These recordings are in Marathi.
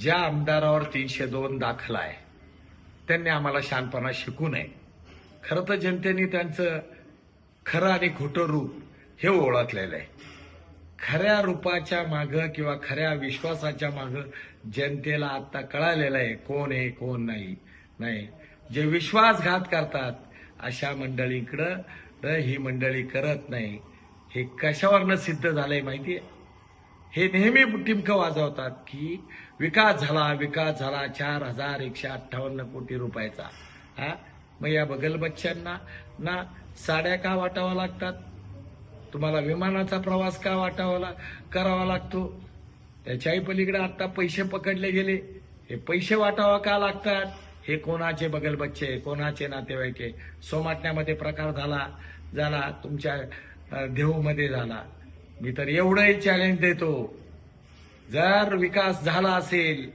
ज्या आमदारावर तीनशे दोन दाखला आहे त्यांनी आम्हाला शानपणा शिकू नये. खरं तर जनतेने त्यांचं खरं आणि खोटं रूप हे ओळखलेलं आहे. खऱ्या रूपाच्या मागं किंवा खऱ्या विश्वासाच्या मागं जनतेला आत्ता कळालेलं आहे कोण आहे कोण नाही नाही. जे विश्वासघात करतात अशा मंडळीकडं ही मंडळी करत नाही. हे कशावरनं सिद्ध झालंय आहे हे नेहमी टिमकं वाजवतात की विकास झाला विकास झाला चार हजार एकशे अठ्ठावन्न कोटी रुपयाचा. हा? मग या बगल बच्च्यांना ना साड्या का वाटाव्या लागतात? तुम्हाला विमानाचा प्रवास का वाटावा ला- करावा लागतो? त्याच्याही पलीकडे आता पैसे पकडले गेले. हे पैसे वाटावा का लागतात? हे कोणाचे बगल बच्चे कोणाचे नातेवाईक? आहे सोमाटण्यामध्ये प्रकार झाला झाला तुमच्या देहूमध्ये झाला. मी तर एवढंही चॅलेंज देतो. जर विकास झाला असेल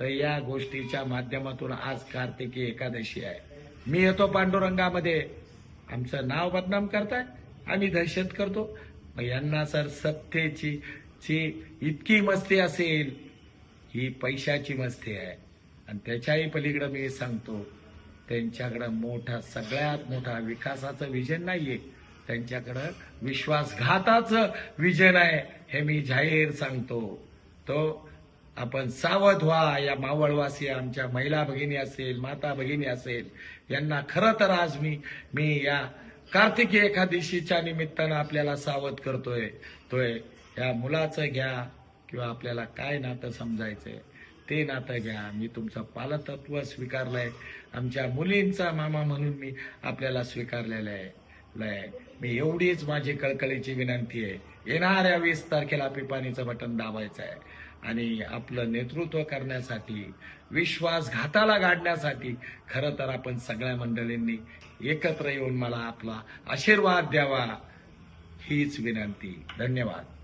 तर या गोष्टीच्या माध्यमातून आज कार्तिकी एकादशी आहे. मी येतो पांडुरंगामध्ये. आमचं नाव बदनाम करताय. आम्ही दहशत करतो. मग यांना सर सत्तेची ची इतकी मस्ती असेल ही पैशाची मस्ती आहे. आणि त्याच्याही पलीकडं मी सांगतो त्यांच्याकडं मोठा सगळ्यात मोठा विकासाचं विजन नाहीये. त्यांच्याकडं विश्वासघाताचं विजन आहे हे मी जाहीर सांगतो. तो आपण सावध व्हा या मावळवासी आमच्या महिला भगिनी असेल माता भगिनी असेल यांना खरं तर आज मी मी या कार्तिकी एकादशीच्या निमित्तानं आपल्याला सावध करतोय. तोय या मुलाचं घ्या किंवा आपल्याला काय नातं समजायचंय ते नातं घ्या. मी तुमचं पालतत्व स्वीकारलंय. आमच्या मुलींचा मामा म्हणून मी आपल्याला स्वीकारलेलं आहे. लय मी एवढीच माझी कळकळीची विनंती आहे. येणाऱ्या वीस तारखेला पिपाणीचं बटन दाबायचं आहे. आणि आपलं नेतृत्व करण्यासाठी विश्वासघाताला गाडण्यासाठी खरं तर आपण सगळ्या मंडळींनी एकत्र येऊन मला आपला आशीर्वाद द्यावा हीच विनंती. धन्यवाद.